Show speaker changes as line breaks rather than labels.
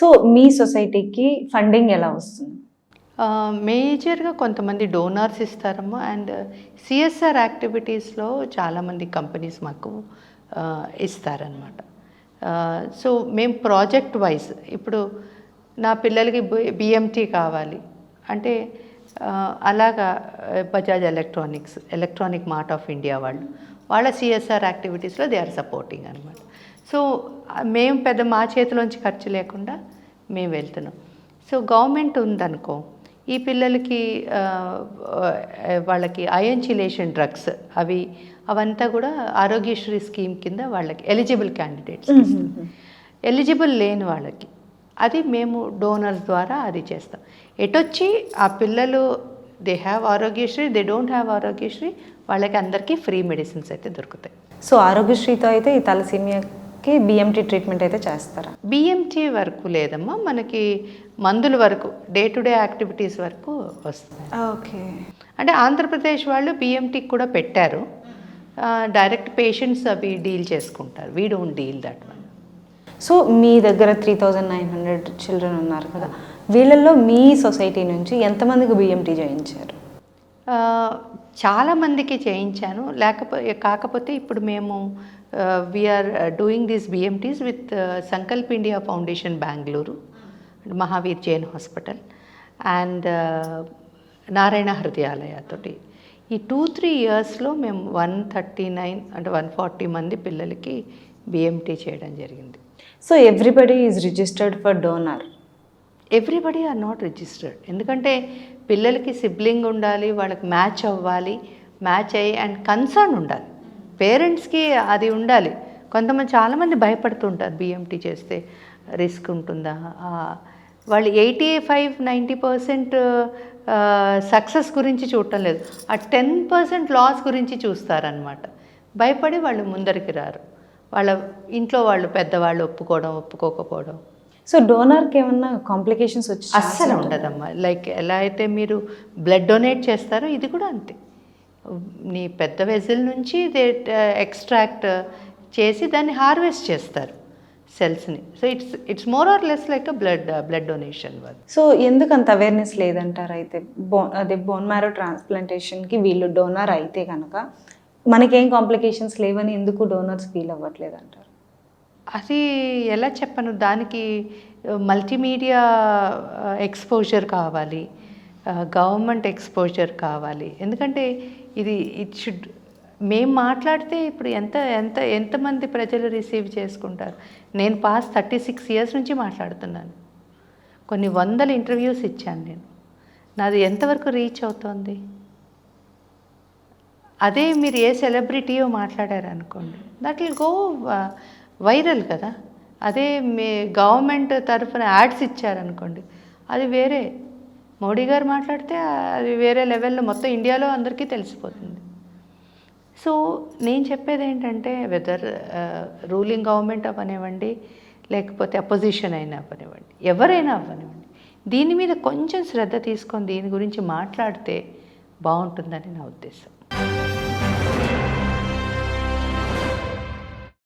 So మీ సొసైటీకి funding ఎలా వస్తుంది?
మేజర్గా కొంతమంది డోనార్స్ ఇస్తారమ్మా. అండ్ సిఎస్ఆర్ యాక్టివిటీస్లో చాలామంది కంపెనీస్ మాకు ఇస్తారనమాట సో మేము ప్రాజెక్ట్ వైజ్ ఇప్పుడు నా పిల్లలకి బిఎంటీ కావాలి. అంటే అలాగా Bajaj Electronics Electronic Mart of India వాళ్ళు వాళ్ళ సిఎస్ఆర్ యాక్టివిటీస్లో దే ఆర్ సపోర్టింగ్ అనమాట సో మేము పెద్ద మా చేతిలోంచి ఖర్చు లేకుండా మేము వెళ్తున్నాం. సో గవర్నమెంట్ ఉందనుకో ఈ పిల్లలకి వాళ్ళకి అయంచిలేషన్ డ్రగ్స్ అవి అవంతా కూడా ఆరోగ్యశ్రీ స్కీమ్ కింద వాళ్ళకి ఎలిజిబుల్ క్యాండిడేట్స్ ఎలిజిబుల్ లేని వాళ్ళకి అది మేము డోనర్స్ ద్వారా అది చేస్తాం. ఎటొచ్చి ఆ పిల్లలు they have Aarogyasri they don't have Aarogyasri వాళ్ళకి అందరికీ ఫ్రీ మెడిసిన్స్ అయితే దొరుకుతాయి.
సో ఆరోగ్యశ్రీతో అయితే ఈ తలసీమియాకి బిఎంటీ ట్రీట్మెంట్ అయితే చేస్తారా?
బిఎంటీ వరకు లేదమ్మా మనకి మందుల వరకు డే టు డే యాక్టివిటీస్ వరకు వస్తుంది
ఓకే.
అంటే ఆంధ్రప్రదేశ్ వాళ్ళు బిఎంటీకి కూడా పెట్టారు. డైరెక్ట్ పేషెంట్స్ అవి డీల్ చేసుకుంటారు. We don't deal that one
so మీ దగ్గర three thousand nine hundred children ఉన్నారు కదా వీళ్ళల్లో మీ సొసైటీ నుంచి ఎంతమందికి బిఎంటీ చేయించారు?
చాలామందికి చేయించాను. లేకపోతే కాకపోతే ఇప్పుడు మేము we are doing these BMTs with Sankalp India Foundation Bengaluru Mahavir Jain hospital and Narayana హృదయాలయతోటి ఈ టూ త్రీ ఇయర్స్లో మేము వన్ థర్టీ నైన్ అంటే వన్ ఫార్టీ మంది పిల్లలకి బిఎంటీ చేయడం జరిగింది.
So everybody is registered for donor
everybody are not registered ఎందుకంటే పిల్లలకి సిబ్లింగ్ ఉండాలి వాళ్ళకి మ్యాచ్ అవ్వాలి మ్యాచ్ అయ్యి అండ్ కన్సర్న్ ఉండాలి. పేరెంట్స్కి అది ఉండాలి. కొంతమంది చాలామంది భయపడుతుంటారు బిఎంటీ చేస్తే రిస్క్ ఉంటుందా? వాళ్ళు eighty five ninety percent success గురించి చూడటం లేదు. ఆ టెన్ పర్సెంట్ లాస్ గురించి చూస్తారనమాట భయపడి వాళ్ళు ముందరికి రారు. వాళ్ళ ఇంట్లో వాళ్ళు పెద్దవాళ్ళు ఒప్పుకోవడం ఒప్పుకోకపోవడం.
సో డోనర్కి ఏమన్నా కాంప్లికేషన్స్ వచ్చి
అస్సలు ఉండదమ్మా. లైక్ ఎలా అయితే మీరు బ్లడ్ డొనేట్ చేస్తారో ఇది కూడా అంతే. నీ పెద్ద వెజిల్ నుంచి దే ఎక్స్ట్రాక్ట్ చేసి దాన్ని హార్వెస్ట్ చేస్తారు సెల్స్ని so it's it's more or less like a blood blood donation work
so ఎందుకు అంత అవేర్నెస్ లేదంటారు అయితే? బో అదే బోన్ మ్యారో ట్రాన్స్ప్లాంటేషన్కి వీళ్ళు డోనర్ అయితే కనుక మనకేం కాంప్లికేషన్స్ లేవని ఎందుకు డోనర్స్ ఫీల్ అవ్వట్లేదు అంటారు
అది ఎలా చెప్పను? దానికి మల్టీమీడియా ఎక్స్పోజర్ కావాలి గవర్నమెంట్ ఎక్స్పోజర్ కావాలి. ఎందుకంటే ఇది ఇట్ షుడ్ మేము మాట్లాడితే ఇప్పుడు ఎంత ఎంత ఎంతమంది ప్రజలు రిసీవ్ చేసుకుంటారు? నేను పాస్ థర్టీ సిక్స్ ఇయర్స్ నుంచి మాట్లాడుతున్నాను. కొన్ని వందల ఇంటర్వ్యూస్ ఇచ్చాను నేను. నాది ఎంతవరకు రీచ్ అవుతోంది? అదే మీరు ఏ సెలబ్రిటీయో మాట్లాడారనుకోండి దట్ విల్ గో వైరల్ కదా. అదే మీ గవర్నమెంట్ తరఫున యాడ్స్ ఇచ్చారనుకోండి. అది వేరే. మోడీ గారు మాట్లాడితే అది వేరే లెవెల్లో మొత్తం ఇండియాలో అందరికీ తెలిసిపోతుంది. సో నేను చెప్పేది ఏంటంటే వెదర్ రూలింగ్ గవర్నమెంట్ అవ్వనివ్వండి లేకపోతే అపోజిషన్ అయినా అవ్వనివ్వండి ఎవరైనా అవ్వనివ్వండి. దీని మీద కొంచెం శ్రద్ధ తీసుకొని దీని గురించి మాట్లాడితే బాగుంటుందని నా ఉద్దేశం.